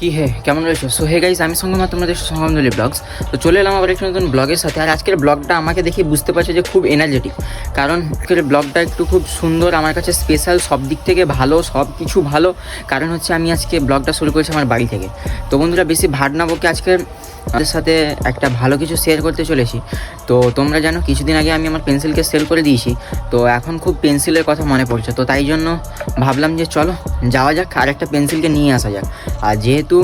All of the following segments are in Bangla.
কি হে, কেমন রয়েছে? সো হে গাইজ আমি সঙ্গে তোমাদের সঙ্গমদলি ব্লগস তো চলে এলাম আবার একটু নতুন ব্লগের সাথে। আর আজকের ব্লগটা আমাকে দেখে বুঝতে পারছে যে খুব এনার্জেটিক কারণ আজকের ব্লগটা একটু খুব সুন্দর, আমার কাছে স্পেশাল সব দিক থেকে ভালো, সব কিছু ভালো। কারণ হচ্ছে আমি আজকে ব্লগটা শুরু করেছি আমার বাড়ি থেকে। তো বন্ধুরা, বেশি ভাট না বকে আজকে আমাদের সাথে একটা ভালো কিছু শেয়ার করতে চলেছি। তো তোমরা জানো, কিছুদিন আগে আমি আমার পেন্সিলকে সেল করে দিয়েছি। তো এখন খুব পেন্সিলের কথা মনে পড়ছে। তো তাই জন্য ভাবলাম যে চলো, যাওয়া যাক, আর একটা পেন্সিলকে নিয়ে আসা যাক। আর যেহেতু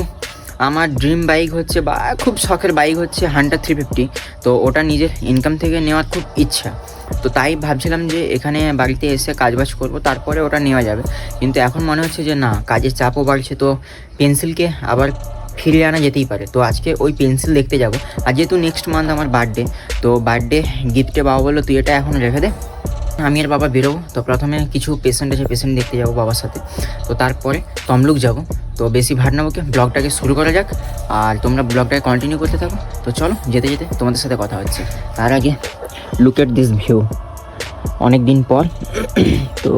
আমার ড্রিম বাইক হচ্ছে বা খুব শখের বাইক হচ্ছে হান্টার থ্রি ফিফটি তো ওটা নিজের ইনকাম থেকে নেওয়ার খুব ইচ্ছা। তো তাই ভাবছিলাম যে এখানে বাড়িতে এসে কাজবাজ করব, তারপরে ওটা নেওয়া যাবে। কিন্তু এখন মনে হচ্ছে যে না, কাজের চাপও বাড়ছে, তো পেন্সিলকে আবার ফিরিয়ে আনা যেতেই পারে। তো আজকে ওই পেন্সিল দেখতে যাব। আর যেহেতু নেক্সট মান্থ আমার বার্থডে তো বার্থডে গিফটে বাবা বলল, তুই এটা এখন রেখে দে। আমি আর বাবা বেরোবো। তো প্রথমে কিছু পেশেন্ট আছে পেশেন্ট দেখতে যাব বাবার সাথে। তো তারপরে তমলুক যাব। তো বেশি ভাট না বকে ব্লগটাকে শুরু করা যাক। আর তোমরা ব্লগটাকে কন্টিনিউ করতে থাকো। তো চলো, যেতে যেতে তোমাদের সাথে কথা হচ্ছে। তার আগে লুক এট দিস ভিউ অনেক দিন পর, তো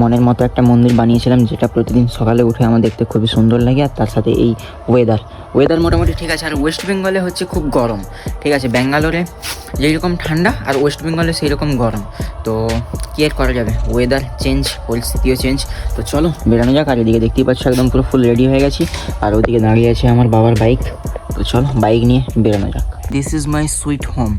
মনের মতো একটা মন্দির বানিয়েছিলাম, যেটা প্রতিদিন সকালে উঠে আমার দেখতে খুবই সুন্দর লাগে, আর তার সাথে এই ওয়েদার ওয়েদার মোটামুটি ঠিক আছে, আর ওয়েস্ট বেঙ্গলে হচ্ছে খুব গরম, ঠিক আছে? ব্যাঙ্গালোরে যেই রকম ঠান্ডা, আর ওয়েস্ট বেঙ্গলে সেই রকম গরম। তো কী আর করা যাবে? ওয়েদার চেঞ্জ পরিস্থিতিও চেঞ্জ তো চলো, বেরানো যাক, আর এদিকে দেখতেই পাচ্ছ একদম পুরো ফুল রেডি হয়ে গেছি, আর ওদিকে দাঁড়িয়ে আছে আমার বাবার বাইক তো চলো বাইক নিয়ে বেরানো যাক। This is my sweet home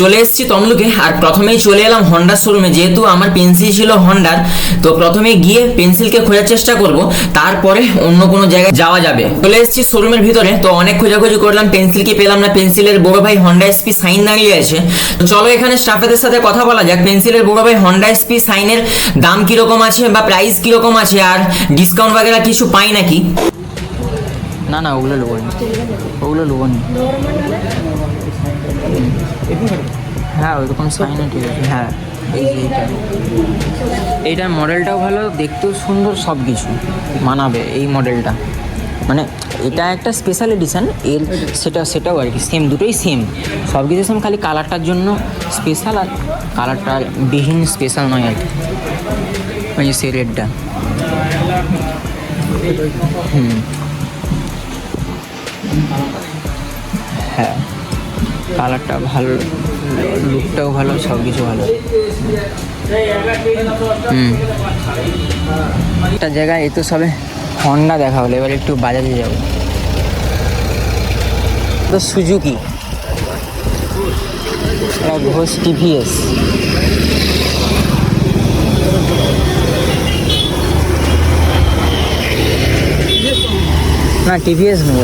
চলে এসেছি তমলুকে। আর প্রথমেই চলে এলাম হন্ডার শোরুমে যেহেতু আমার পেন্সিল ছিল হন্ডার তো প্রথমে গিয়ে পেন্সিলকে খোঁজার চেষ্টা করব। তারপরে অন্য কোনো জায়গায় যাওয়া যাবে। চলে এসেছি শোরুমের ভিতরে। তো অনেক খোঁজাখুঁজি করলাম পেন্সিল কি পেলাম না পেন্সিলের বড় ভাই হন্ডা এসপি সাইন দাঁড়িয়ে আছে। তো চলো এখানে স্টাফেদের সাথে কথা বলা যাক। পেন্সিলের বড় ভাই হন্ডা এসপি সাইনের দাম কীরকম আছে বা প্রাইস কীরকম আছে? আর ডিসকাউন্ট বাগেরা কিছু পাই নাকি? না না, ওগুলো লোবো নি। ওগুলো লোবো নি। হ্যাঁ ওইরকম সাইনও ঠিক আছে হ্যাঁ এই এইটার মডেলটাও ভালো, দেখতেও সুন্দর সব কিছু মানাবে এই মডেলটা মানে এটা একটা স্পেশাল এডিশন এর সেটা, সেটাও আর কি সেম দুটোই সেম সব কিছু সেম খালি কালারটার জন্য স্পেশাল আর কালারটা বিহীন স্পেশাল নয় আর কি। ওই সে রেডটা হুম। হ্যাঁ। কালারটা ভালো, লুকটাও ভালো সব কিছু ভালো। হুম। একটা জায়গায় এই তো সবে হন্ডা দেখা হলো, এবার একটু বাজাজে যাব। তো সুজুকি। ঘোষ টিভিএস। না, টিভিএস নেব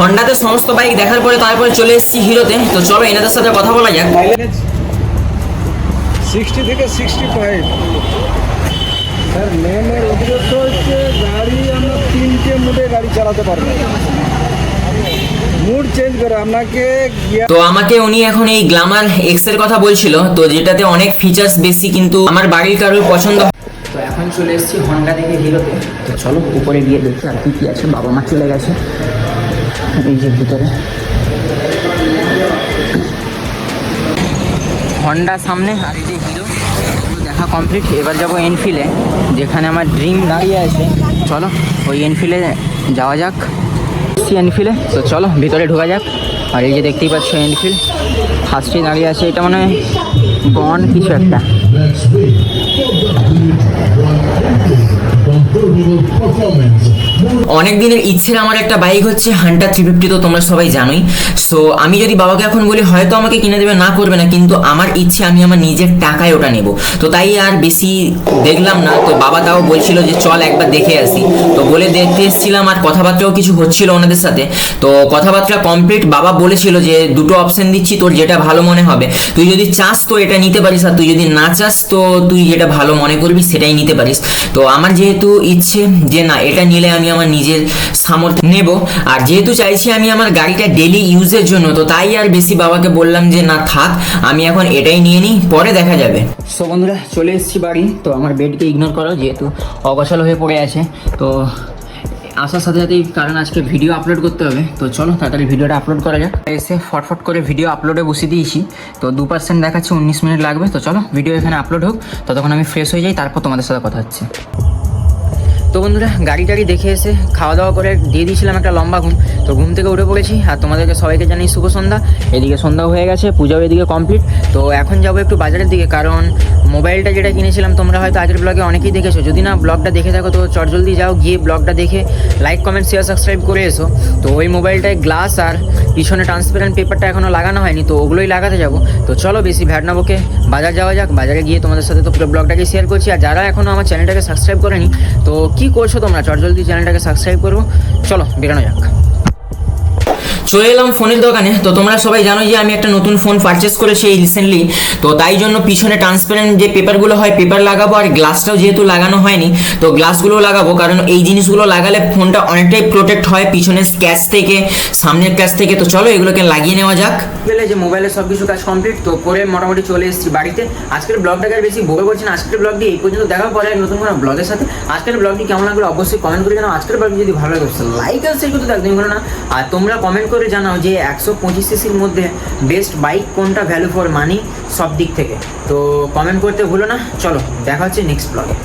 হন্ডাতে সমস্ত বাইক দেখার পরে তারপরে চলে এসেছি হিরোতে। তো চলো এনাদের সাথে কথা বলা যাক। সিক্সটি থেকে সিক্সটি ফাইভ। স্যার মেনের উদ্দেশ্য হচ্ছে গাড়ি আমরা তিনটে মুডে গাড়ি চালাতে পারব। মুড চেঞ্জ করে আপনাকে তো আমাকে উনি এখন এই গ্লামার এক্সের কথা বলছিল তো যেটাতে অনেক ফিচার্স বেশি কিন্তু আমার বাড়ির কারোর পছন্দ তো এখন চলে এসেছি হন্ডা থেকে হিরোতে। তো চলো উপরে গিয়ে দেখি আর কি কি আছে বাবা মা চলে গেছে। এই যে ভিতরে। হন্ডা সামনে আর এই যে হিরো দেখা কমপ্লিট এবার যাব এনফিলে যেখানে আমার ড্রিম দাঁড়িয়ে আছে। চলো ওই এনফিলে যাওয়া যাক। সি এনফিলে তো চলো ভিতরে ঢোকা যাক। আর এই যে দেখতেই পাচ্ছ এনফিল ফার্স্টে দাঁড়িয়ে আছে এটা মানে হয় বন কিছু একটা। অনেক দিনের ইচ্ছের আমার একটা বাইক হচ্ছে হান্টার থ্রি ফিফটি তো তোমরা সবাই জানোই। সো আমি যদি বাবাকে এখন বলি, হয়তো আমাকে কিনে দেবে, না করবে না, কিন্তু আমার ইচ্ছে, আমি আমার নিজের টাকায় ওটা নেব। তো তাই আর বেশি দেখলাম না। তো বাবা তাও বলছিল যে, চল একবার দেখে আসি। তো বলে দেখতে এসেছিলাম, আর কথাবার্তাও কিছু হচ্ছিল ওনাদের সাথে। তো কথাবার্তা কমপ্লিট বাবা বলেছিল যে, দুটো অপশন দিচ্ছি, তোর যেটা ভালো মনে হবে। তুই যদি চাস, তো এটা নিতে পারিস, আর তুই যদি না চাস, তো তুই যেটা ভালো মনে করবি, সেটাই নিতে পারিস। তো আমার যেহেতু ইচ্ছে যে, না, এটা নিলে আমি আমার নিজের সামর্থ্য নেব। আর যেহেতু চাইছি আমি আমার গাড়িটা ডেলি ইউজের জন্য, তো তাই আর বেশি বাবাকে বললাম যে, না, থাক, আমি এখন এটাই নিয়ে নিই, পরে দেখা যাবে। সো বন্ধুরা, চলে এসেছি বাড়ি। তো আমার বেডকে ইগনোর করো, যেহেতু অগোছালো হয়ে পড়ে আছে। তো আসার সাথে সাথেই কারণ আজকে ভিডিও আপলোড করতে হবে। তো চলো, তাড়াতাড়ি ভিডিওটা আপলোড করা যাক। এসে ফটফট করে ভিডিও আপলোডে বসিয়ে দিয়েছি। তো দু পার্সেন্ট দেখাচ্ছে, উনিশ মিনিট লাগবে। তো চলো ভিডিও এখানে আপলোড হোক। ততক্ষণ আমি ফ্রেশ হয়ে যাই, তারপর তোমাদের সাথে কথা হচ্ছে। তো বন্ধুরা, গাড়ি টাড়ি দেখে এসে খাওয়া দাওয়া করে দিয়ে দিয়েছিলাম একটা লম্বা ঘুম। তো ঘুম থেকে উঠে পড়েছি আর তোমাদেরকে সবাইকে জানি শুভ সন্ধ্যা। এদিকে সন্ধ্যা হয়ে গেছে, পূজাও এদিকে কমপ্লিট তো এখন যাব একটু বাজারের দিকে, কারণ মোবাইলটা যেটা কিনেছিলাম, তোমরা হয়তো আগের ব্লগে অনেকেই দেখেছ। যদি না ব্লগটা দেখে থাকো, তো চটজলদি যাও, গিয়ে ব্লগটা দেখে লাইক কমেন্ট শেয়ার সাবস্ক্রাইব করে এসো। তো ওই মোবাইলটায় গ্লাস আর পিছনে ট্রান্সপারেন্ট পেপারটা এখনও লাগানো হয়নি, তো ওগুলোই লাগাতে যাব। তো চলো বেশি ভ্যাট না বকে, বাজার যাওয়া যাক, বাজারে গিয়ে তোমাদের সাথে তো পুরো ব্লগটাকে শেয়ার করছি। আর যারা এখনও আমার চ্যানেলটাকে সাবস্ক্রাইব করেনি, তো কী করছ তোমরা? চটজলদি চ্যানেলটাকে সাবস্ক্রাইব করব চলো বেরোনো যাক। চলে এলাম ফোনের দোকানে। তো তোমরা সবাই জানো যে আমি একটা নতুন ফোন পারচেস করেছি এই রিসেন্টলি তো তাই জন্য পিছনে ট্রান্সপারেন্ট যে পেপারগুলো হয় পেপার লাগাবো আর গ্লাসটাও যেহেতু লাগানো হয়নি, তো গ্লাসগুলো লাগাবো। কারণ এই জিনিসগুলো লাগালে ফোনটা অনেকটাই প্রোটেক্ট হয় পিছনের স্ক্যাচ থেকে, সামনের ক্যাচ থেকে। তো চলো এগুলোকে লাগিয়ে নেওয়া যাক। যে মোবাইলের সব কিছু কাজ কমপ্লিট তো করে মোটামুটি চলে এসেছি বাড়িতে। আজকের ব্লগটাকে আর বেশি বড় করছি না। আজকের ব্লগটি এই পর্যন্ত দেখার পরে নতুন কোনো ব্লগের সাথে। আজকের ব্লগটি কেমন লাগল অবশ্যই কমেন্ট করে জানাও। আজকের ব্লগটি যদি ভালো লাগে লাইক আর শেয়ার করতে ভুলো না। আর তোমরা কমেন্ট করে জানাও যে একশো পঁচিশ সিসির মধ্যে বেস্ট বাইক কোনটা ভ্যালু ফর মানি সব দিক থেকে। তো কমেন্ট করতে ভুলো না। চলো, দেখা হচ্ছে নেক্সট ব্লগে